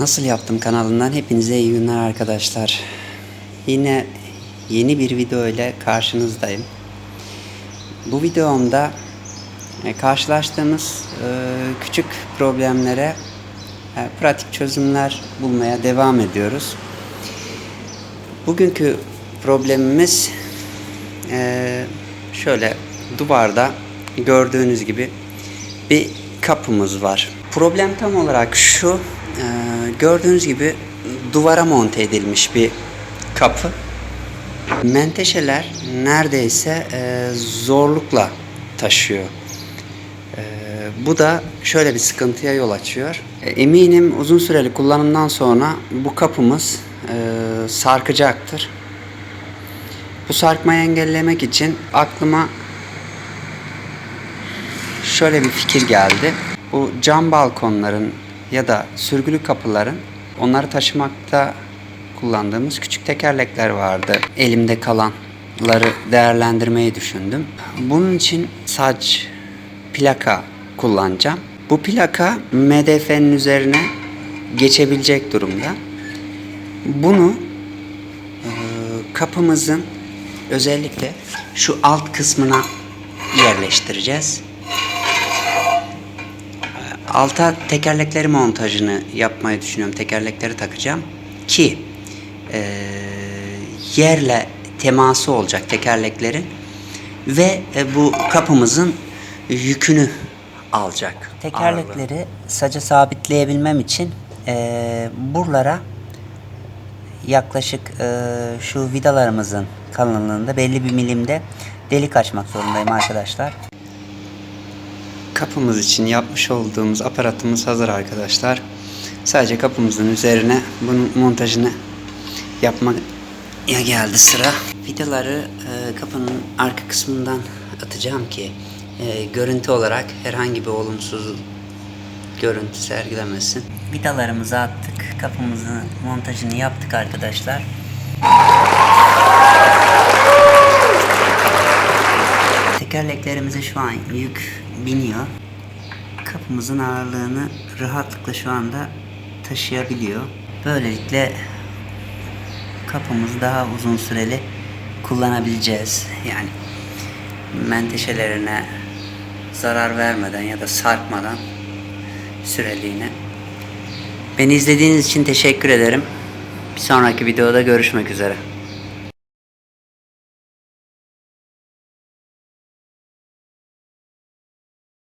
Nasıl yaptım kanalından hepinize iyi günler arkadaşlar. Yine yeni bir video ile karşınızdayım. Bu videomda e, karşılaştığımız e, küçük problemlere e, pratik çözümler bulmaya devam ediyoruz. Bugünkü problemimiz şöyle duvarda gördüğünüz gibi bir kapımız var. Problem tam olarak şu. E, gördüğünüz gibi duvara monte edilmiş bir kapı. Menteşeler neredeyse e, zorlukla taşıyor. E, bu da şöyle bir sıkıntıya yol açıyor. E, eminim uzun süreli kullanımdan sonra bu kapımız e, sarkacaktır. Bu sarkmayı engellemek için aklıma şöyle bir fikir geldi. Bu cam balkonların ya da sürgülü kapıların onları taşımakta kullandığımız küçük tekerlekler vardı. Elimde kalanları değerlendirmeyi düşündüm. Bunun için saç plaka kullanacağım. Bu plaka MDF'nin üzerine geçebilecek durumda. Bunu kapımızın özellikle şu alt kısmına yerleştireceğiz. Alta tekerlekleri montajını yapmayı düşünüyorum. Tekerlekleri takacağım ki e, yerle teması olacak tekerleklerin ve e, bu kapımızın yükünü alacak. Tekerlekleri saca sabitleyebilmem için e, buralara yaklaşık e, şu vidalarımızın kalınlığında belli bir milimde delik açmak zorundayım arkadaşlar. Kapımız için yapmış olduğumuz aparatımız hazır arkadaşlar. Sadece kapımızın üzerine bunun montajını yapmaya geldi sıra. Vidaları e, kapının arka kısmından atacağım ki e, görüntü olarak herhangi bir olumsuz görüntü sergilemesin. Vidalarımızı attık. Kapımızın montajını yaptık arkadaşlar. Tekerleklerimize şu an yük biniyor. Kapımızın ağırlığını rahatlıkla şu anda taşıyabiliyor. Böylelikle kapımızı daha uzun süreli kullanabileceğiz. Yani menteşelerine zarar vermeden ya da sarkmadan süreliğine. Beni izlediğiniz için teşekkür ederim. Bir sonraki videoda görüşmek üzere.